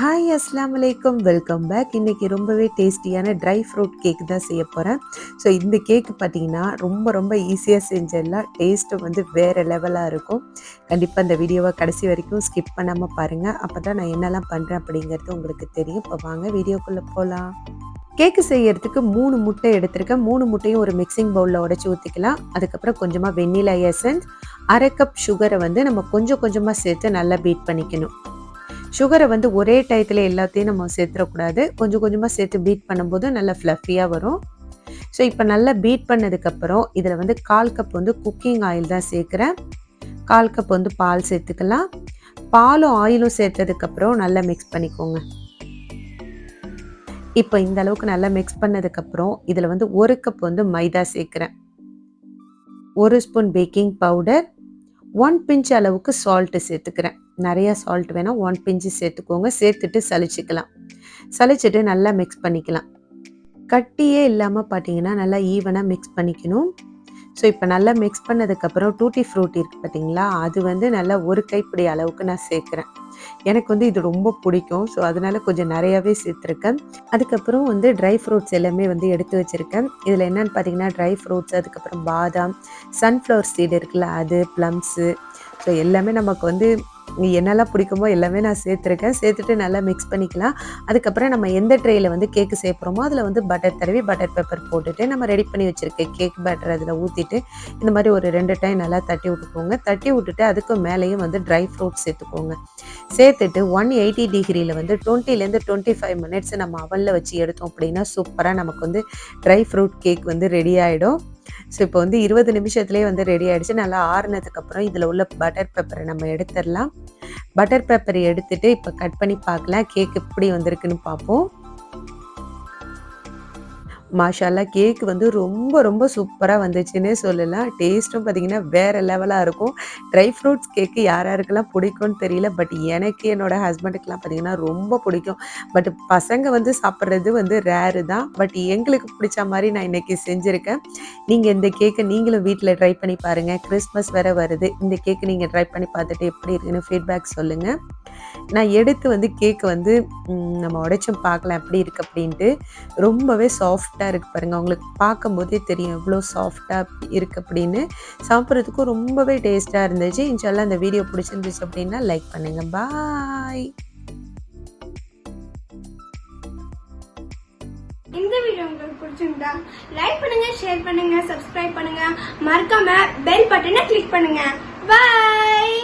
Hi அஸ்லாம் வலைக்கம் welcome back இன்றைக்கி ரொம்பவே டேஸ்டியான ட்ரை ஃப்ரூட் கேக் தான் செய்ய போகிறேன் ஸோ இந்த கேக் பார்த்தீங்கன்னா ரொம்ப ரொம்ப ஈஸியாக செஞ்சிடலாம் டேஸ்ட்டும் வந்து வேறு லெவலாக இருக்கும். கண்டிப்பாக இந்த வீடியோவை கடைசி வரைக்கும் ஸ்கிப் பண்ணாமல் பாருங்கள் அப்போ தான் நான் என்னெல்லாம் பண்ணுறேன் அப்படிங்கிறது உங்களுக்கு தெரியும். இப்போ வாங்க வீடியோக்குள்ளே போகலாம் கேக்கு செய்யறதுக்கு மூணு முட்டை எடுத்திருக்கேன். மூணு முட்டையும் ஒரு மிக்சிங் பவுலில் உடச்சி ஊற்றிக்கலாம் அதுக்கப்புறம் கொஞ்சமாக வெண்ணிலா எசன்ஸ் அரை கப் சுகரை வந்து நம்ம கொஞ்சம் கொஞ்சமாக சேர்த்து நல்லா பீட் பண்ணிக்கணும். சுகரை வந்து ஒரே டயத்தில் எல்லாத்தையும் நம்ம சேர்த்துடக்கூடாது கொஞ்சம் கொஞ்சமாக சேர்த்து பீட் பண்ணும்போது நல்லா ஃப்ளஃபியாக வரும். ஸோ இப்போ நல்லா பீட் பண்ணதுக்கப்புறம் இதில் வந்து கால் கப் வந்து குக்கிங் ஆயில் தான் சேர்க்குறேன். கால் கப் வந்து பால் சேர்த்துக்கலாம். பாலும் ஆயிலும் சேர்த்ததுக்கப்புறம் நல்லா மிக்ஸ் பண்ணிக்கோங்க. இப்போ இந்த அளவுக்கு நல்லா மிக்ஸ் பண்ணதுக்கப்புறம் இதில் வந்து ஒரு கப் வந்து மைதா சேர்க்குறேன். ஒரு spoon baking powder one pinch அளவுக்கு சால்ட்டு சேர்த்துக்கிறேன். நிறையா சால்ட் வேணால் ஒன் பிஞ்சு சேர்த்துக்கோங்க. சேர்த்துட்டு சலிச்சுக்கலாம் சளிச்சிட்டு நல்லா மிக்ஸ் பண்ணிக்கலாம். கட்டியே இல்லாமல் பார்த்தீங்கன்னா நல்லா ஈவனாக மிக்ஸ் பண்ணிக்கணும். ஸோ இப்போ நல்லா மிக்ஸ் பண்ணதுக்கப்புறம் டூட்டி ஃப்ரூட் இருக்குது பார்த்தீங்களா அது வந்து நல்லா ஒரு கைப்பிடி அளவுக்கு நான் சேர்க்குறேன். எனக்கு வந்து இது ரொம்ப பிடிக்கும். ஸோ அதனால கொஞ்சம் நிறையாவே சேர்த்துருக்கேன். அதுக்கப்புறம் வந்து ட்ரை ஃப்ரூட்ஸ் எல்லாமே வந்து எடுத்து வச்சுருக்கேன். இதில் என்னென்னு பார்த்தீங்கன்னா ட்ரை ஃப்ரூட்ஸ் அதுக்கப்புறம் பாதாம் சன்ஃப்ளவர் சீடு இருக்குல்ல அது ப்ளம்ஸு ஸோ எல்லாமே நமக்கு வந்து என்னெல்லாம் பிடிக்குமோ எல்லாமே நான் சேர்த்துருக்கேன். சேர்த்துட்டு நல்லா மிக்ஸ் பண்ணிக்கலாம். அதுக்கப்புறம் நம்ம எந்த ட்ரேயில் வந்து கேக்கு சேர்க்குறோமோ அதில் வந்து பட்டர் தடவி பட்டர் பேப்பர் போட்டுட்டு நம்ம ரெடி பண்ணி வச்சுருக்க கேக் பேட்டர் அதில் ஊற்றிட்டு இந்த மாதிரி ஒரு ரெண்டு டைம் நல்லா தட்டி விட்டுக்கோங்க. தட்டி விட்டுட்டு அதுக்கு மேலேயும் வந்து ட்ரை ஃப்ரூட்ஸ் சேர்த்துக்கோங்க. சேர்த்துட்டு ஒன் எயிட்டி டிகிரியில் வந்து டுவெண்ட்டிலேருந்து டுவெண்ட்டி ஃபைவ் மினிட்ஸ் நம்ம அவலில் வச்சு எடுத்தோம் அப்படின்னா சூப்பராக நமக்கு வந்து ட்ரை ஃப்ரூட் கேக் வந்து ரெடி ஆகிடும் ஸோ இப்போ வந்து இருபது நிமிஷத்துலேயே வந்து ரெடி ஆகிடுச்சு நல்லா ஆறுனதுக்கப்புறம் இதில் உள்ள பட்டர் பேப்பரை நம்ம எடுத்துடலாம். பட்டர் பேப்பரை எடுத்துட்டு இப்போ கட் பண்ணி பார்க்கலாம். கேக் எப்படி வந்திருக்குன்னு பார்ப்போம். மாஷாலா கேக் வந்து ரொம்ப ரொம்ப சூப்பராக வந்துச்சுன்னே சொல்லலாம். டேஸ்ட்டும் பார்த்தீங்கன்னா வேறு லெவலாக இருக்கும். ட்ரை ஃப்ரூட்ஸ் கேக்கு யார் யாருக்கெல்லாம் பிடிக்கும்னு தெரியல பட் எனக்கு என்னோடய ஹஸ்பண்டுக்கெலாம் பார்த்தீங்கன்னா ரொம்ப பிடிக்கும். பட் பசங்க வந்து சாப்பிட்றது வந்து ரேரு தான். பட் எங்களுக்கு பிடிச்ச மாதிரி நான் இன்றைக்கி செஞ்சுருக்கேன். நீங்கள் இந்த கேக்கை நீங்களும் வீட்டில் ட்ரை பண்ணி பாருங்கள் கிறிஸ்மஸ் வேறு வருது. இந்த கேக்கு நீங்கள் ட்ரை பண்ணி பார்த்துட்டு எப்படி இருக்குன்னு ஃபீட்பேக் சொல்லுங்கள் நான் எடுத்து வந்து கேக்கு வந்து நம்ம உடைச்சும் பார்க்கலாம் எப்படி இருக்குது அப்படின்ட்டு ரொம்பவே சாஃப்டாக இருக்குது பாருங்கள் உங்களுக்கு பார்க்கும்போதே தெரியும் எவ்வளோ சாஃப்டாக இருக்குது அப்படின்னு. சாப்பிட்றதுக்கும் ரொம்பவே டேஸ்ட்டாக இருந்துச்சு. இன்ஷால்லாம் அந்த வீடியோ பிடிச்சிருந்துச்சு அப்படின்னா லைக் பண்ணுங்கள் பாய் இந்த வீடியோ உங்களுக்கு பிடிச்சிருந்தா லைக் பண்ணுங்க ஷேர் பண்ணுங்க சப்ஸ்கிரைப் பண்ணுங்க. மறக்காம பெல் பட்டனை கிளிக் பண்ணுங்க. பாய்